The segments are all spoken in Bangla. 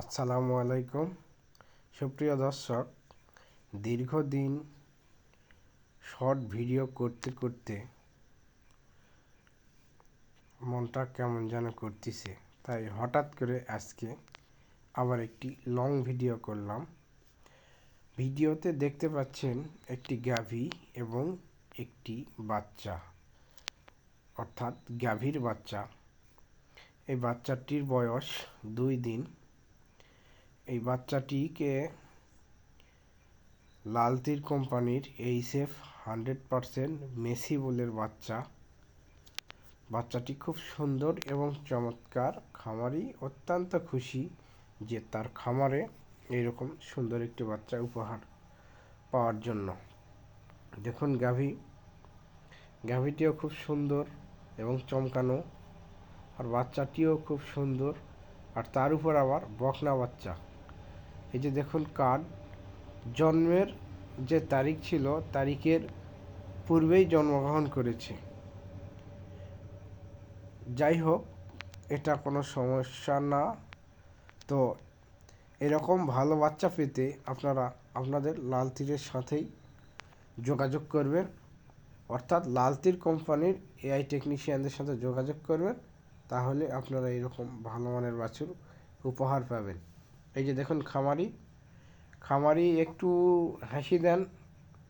আসসালামু আলাইকুম। সুপ্রিয় দর্শক, দীর্ঘদিন শর্ট ভিডিও করতে করতে মনটা কেমন যেন করতেছে। তাই হঠাৎ করে আজকে আবার একটি লং ভিডিও করলাম। ভিডিওতে দেখতে পাচ্ছেন একটি গাভী এবং একটি বাচ্চা, অর্থাৎ গাভীর বাচ্চা। এই বাচ্চাটির বয়স দুই দিন। এই বাচ্চাটিকে লালতির কোম্পানির এইচএফ হান্ড্রেড পারসেন্ট মেসি বলের বাচ্চা। বাচ্চাটি খুব সুন্দর এবং চমৎকার, খামারি, অত্যন্ত খুশি যে তার খামারে এইরকম সুন্দর একটি বাচ্চা উপহার পাওয়ার জন্য। দেখুন গাভী। গাভীটিও খুব সুন্দর এবং চমকানো, আর বাচ্চাটিও খুব সুন্দর, আর তার উপর আবার বকনা বাচ্চা। এই যে দেখুন কার্ড, জন্মের যে তারিখ ছিল, তারিখের পূর্বেই জন্মগ্রহণ করেছে। যাই হোক, এটা কোনো সমস্যা না। তো এরকম ভালো বাচ্চা পেতে আপনারা আপনাদের লাল তীরের সাথেই যোগাযোগ করবেন। অর্থাৎ লাল তীর কোম্পানির এআই টেকনিশিয়ানদের সাথে যোগাযোগ করবেন, তাহলে আপনারা এরকম ভালো মানের বাছুর উপহার পাবেন। এই যে দেখুন খামারি। খামারি একটু হাসি দেন,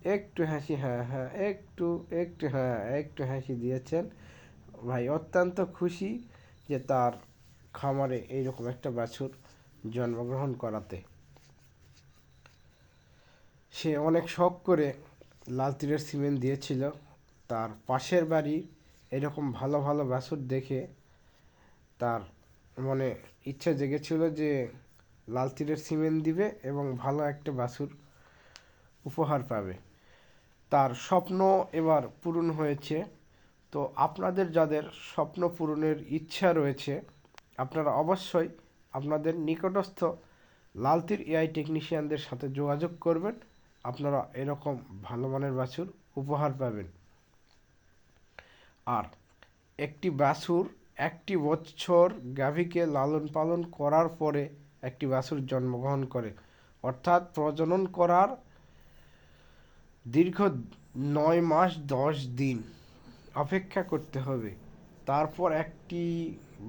একটু হাসি হ্যাঁ হ্যাঁ একটু একটু হ্যাঁ একটু হাসি দিয়েছেন। ভাই, অত্যন্ত খুশি যে তার খামারে এইরকম একটা বাছুর জন্মগ্রহণ করাতে। সে অনেক শখ করে লাল তীরের সিমেন্ট দিয়েছিল। তার পাশের বাড়ি এরকম ভালো ভালো বাছুর দেখে তার মনে ইচ্ছা জেগেছিল যে লাল তীরের সিমেন্ট দিবে এবং ভালো একটা বাছুর উপহার পাবে। তার স্বপ্ন এবার পূরণ হয়েছে। তো আপনাদের যাদের স্বপ্ন পূরণের ইচ্ছা রয়েছে, আপনারা অবশ্যই আপনাদের নিকটস্থ লালতির এআই টেকনিশিয়ানদের সাথে যোগাযোগ করবেন। আপনারা এরকম ভালো মানের বাছুর উপহার পাবেন। আর একটি বাছুর একটি বছর গাভীকে লালন পালন করার পরে একটি বাছুর জন্মগ্রহণ করে। অর্থাৎ প্রজনন করার দীর্ঘ নয় মাস দশ দিন অপেক্ষা করতে হবে। তারপর একটি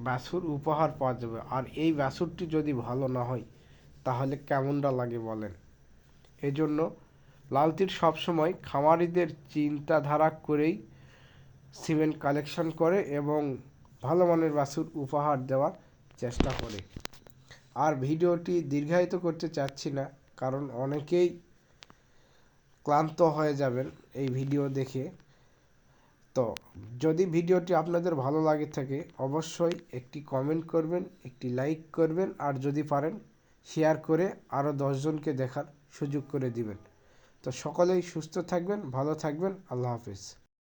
বাছুর উপহার পাওয়া যাবে। আর এই বাছুরটি যদি ভালো না হয়, তাহলে কেমনটা লাগে বলেন? এজন্য লালতির সবসময় খামারিদের চিন্তাধারা করেই সিমেন্ট কালেকশন করে এবং ভালো মানের বাছুর উপহার দেওয়ার চেষ্টা করে। আর ভিডিওটি দীর্ঘায়িত করতে চাচ্ছি না, কারণ অনেকেই ক্লান্ত হয়ে যাবেন এই ভিডিও দেখে। তো যদি ভিডিওটি আপনাদের ভালো লাগে থাকে, অবশ্যই একটি কমেন্ট করবেন, একটি লাইক করবেন, আর যদি পারেন, শেয়ার করে আরও দশজনকে দেখার সুযোগ করে দিবেন। তো সকলেই সুস্থ থাকবেন, ভালো থাকবেন, আল্লাহ হাফিজ।